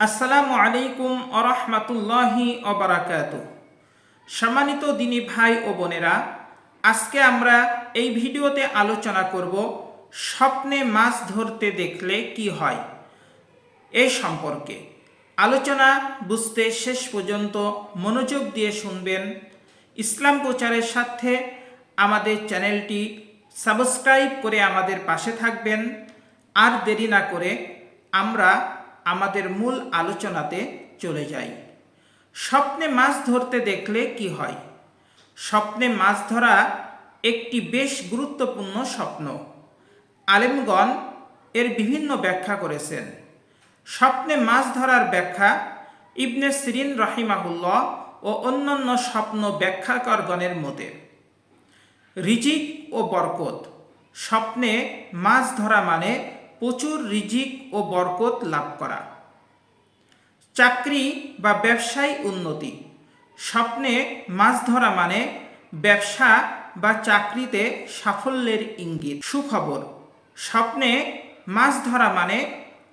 আসসালামু আলাইকুম আরহামাতুল্লাহি অবরাকাত সম্মানিত দিনী ভাই ও বোনেরা, আজকে আমরা এই ভিডিওতে আলোচনা করব স্বপ্নে মাছ ধরতে দেখলে কি হয়? এই সম্পর্কে। আলোচনা বুঝতে শেষ পর্যন্ত মনোযোগ দিয়ে শুনবেন। ইসলাম প্রচারের সাথে আমাদের চ্যানেলটি সাবস্ক্রাইব করে আমাদের পাশে থাকবেন। আর দেরি না করে আমরা আমাদের মূল আলোচনাতে চলে যাই। স্বপ্নে মাছ ধরতে দেখলে কি হয়? স্বপ্নে মাছ ধরা একটি বেশ গুরুত্বপূর্ণ স্বপ্ন। আলেমগণ এর বিভিন্ন ব্যাখ্যা করেছেন। স্বপ্নে মাছ ধরার ব্যাখ্যা ইবনে সিরিন রাহিমাহুল্লাহ ও অন্যান্য স্বপ্ন ব্যাখ্যাকরগণের মতে। রিজিক ও বরকত। স্বপ্নে মাছ ধরা মানে প্রচুর রিজিক ও বরকত লাভ করা। চাকরি বা ব্যবসায় উন্নতি। স্বপ্নে মাছ ধরা মানে ব্যবসা বা চাকরিতে সাফল্যের ইঙ্গিত। সুখবর, স্বপ্নে মাছ ধরা মানে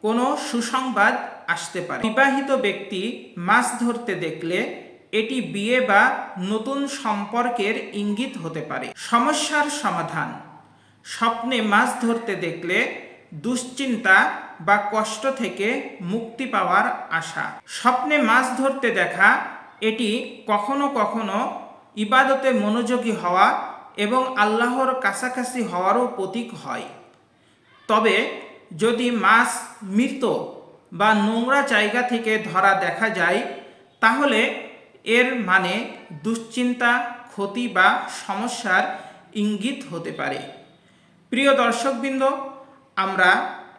কোনো সুসংবাদ আসতে পারে। বিবাহিত ব্যক্তি মাছ ধরতে দেখলে এটি বিয়ে বা নতুন সম্পর্কের ইঙ্গিত হতে পারে। সমস্যার সমাধান, স্বপ্নে মাছ ধরতে দেখলে দুশ্চিন্তা বা কষ্ট থেকে মুক্তি পাওয়ার আশা। স্বপ্নে মাছ ধরতে দেখা, এটি কখনো কখনো ইবাদতে মনোযোগী হওয়া এবং আল্লাহর কাছাকাছি হওয়ারও প্রতীক হয়। তবে যদি মাছ মৃত বা নোংরা জায়গা থেকে ধরা দেখা যায়, তাহলে এর মানে দুশ্চিন্তা, ক্ষতি বা সমস্যার ইঙ্গিত হতে পারে। প্রিয় দর্শকবৃন্দ আমরা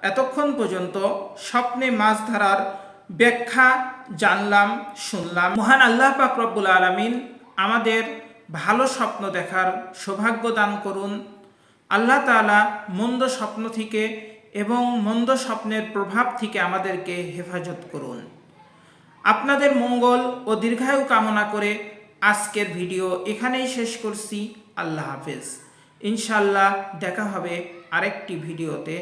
এতক্ষণ পর্যন্ত স্বপ্নে মাছ ধরার ব্যাখ্যা জানলাম, শুনলাম। মহান আল্লাহ পাক রব্বুল আলমিন আমাদের ভালো স্বপ্ন দেখার সৌভাগ্য দান করুন। আল্লাহ তাআলা মন্দ স্বপ্ন থেকে এবং মন্দ স্বপ্নের প্রভাব থেকে আমাদেরকে হেফাজত করুন। আপনাদের মঙ্গল ও দীর্ঘায়ু কামনা করে আজকের ভিডিও এখানেই শেষ করছি। আল্লাহ হাফেজ। ইনশাল্লাহ দেখা হবে আরেকটি ভিডিওতে